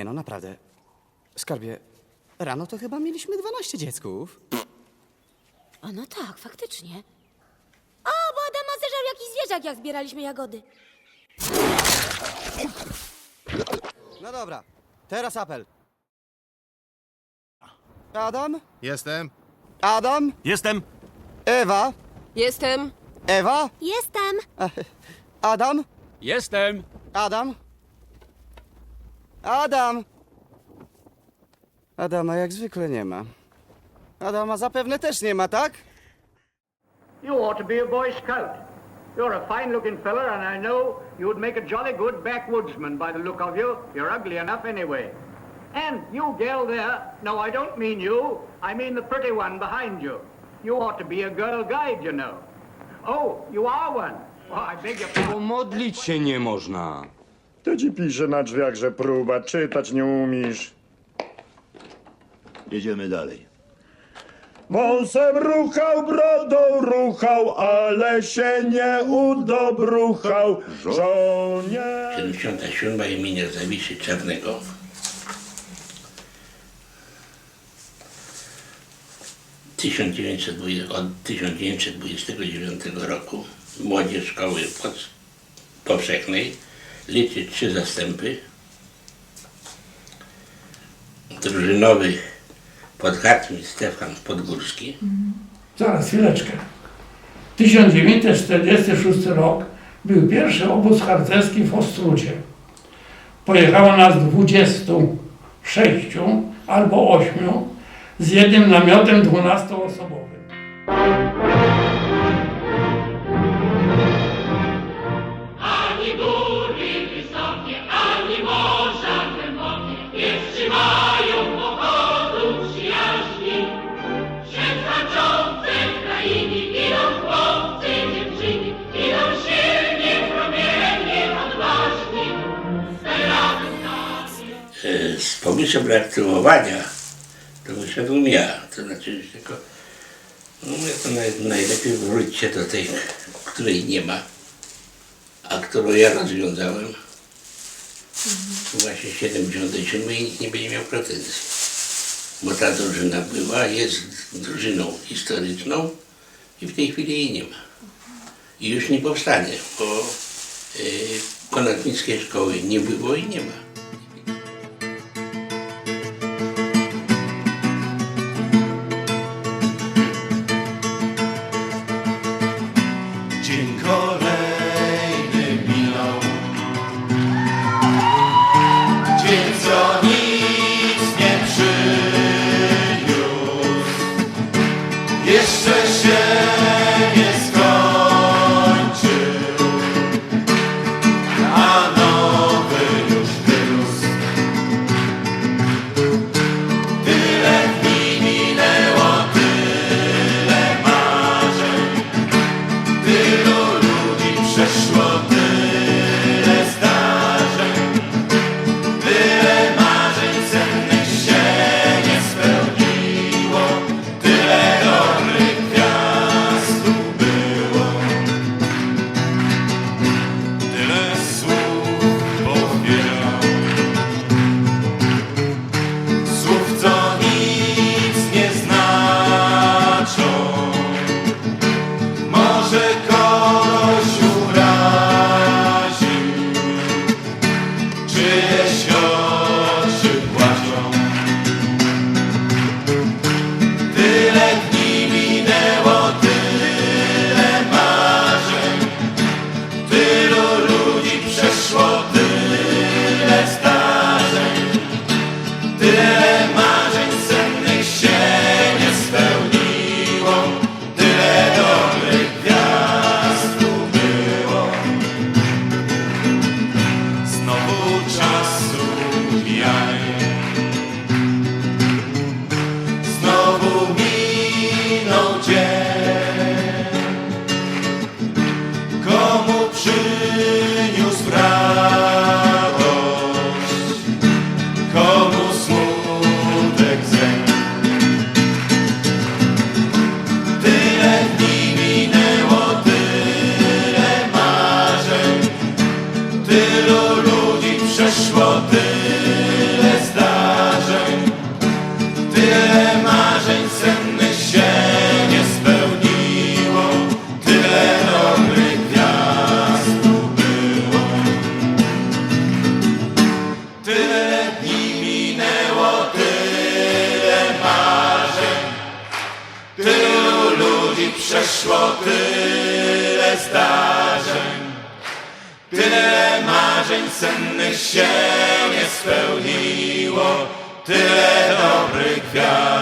Nie no, naprawdę. Skarbie, rano to chyba mieliśmy 12 dziecków. A no tak, faktycznie. O, bo Adama zeżarł jakiś zwierzak, jak zbieraliśmy jagody. No dobra, teraz apel. Adam? Jestem. Adam? Jestem. Ewa? Jestem. Ewa? Jestem. Adam? Jestem. Adam? Adam! Adama jak zwykle nie ma. Adama zapewne też nie ma, tak? You ought to be a Boy Scout. You're a fine looking feller, and I know you'd make a jolly good backwoodsman by the look of you. You're ugly enough anyway. And you gal there, no, I don't mean you. I mean the pretty one behind you. You ought to be a girl guide, you know. Oh, you are one. Well, I beg your pardon. Pomodlić się nie można. To ci pisze na drzwiach, że próba, czytać nie umiesz. Jedziemy dalej. Wąsem ruchał, brodą ruchał, ale się nie udobruchał. Żonie. 77 imienia Zawiszy Czarnego. ...1920 od 1929 roku młodzież szkoły powszechnej liczy trzy zastępy. Drużynowy podkartmistrz Stefan Podgórski. Zaraz, chwileczkę. 1946 rok był pierwszy obóz harcerski w Ostrudzie. Pojechało nas 26 albo 8 z jednym namiotem 12-osobowym. Z pomysłem reaktywowania to wyszedłem ja. To znaczy, że tylko no to naj, najlepiej wróćcie do tej, której nie ma, a którą ja rozwiązałem. Właśnie 77 i nikt nie będzie miał pretensji. Bo ta drużyna była, jest drużyną historyczną i w tej chwili jej nie ma. I już nie powstanie, bo y, ponadmiejskiej szkoły nie było i nie ma. Tyle przeszło tyle zdarzeń, tyle marzeń sennych się nie spełniło, tyle dobrych gwiazd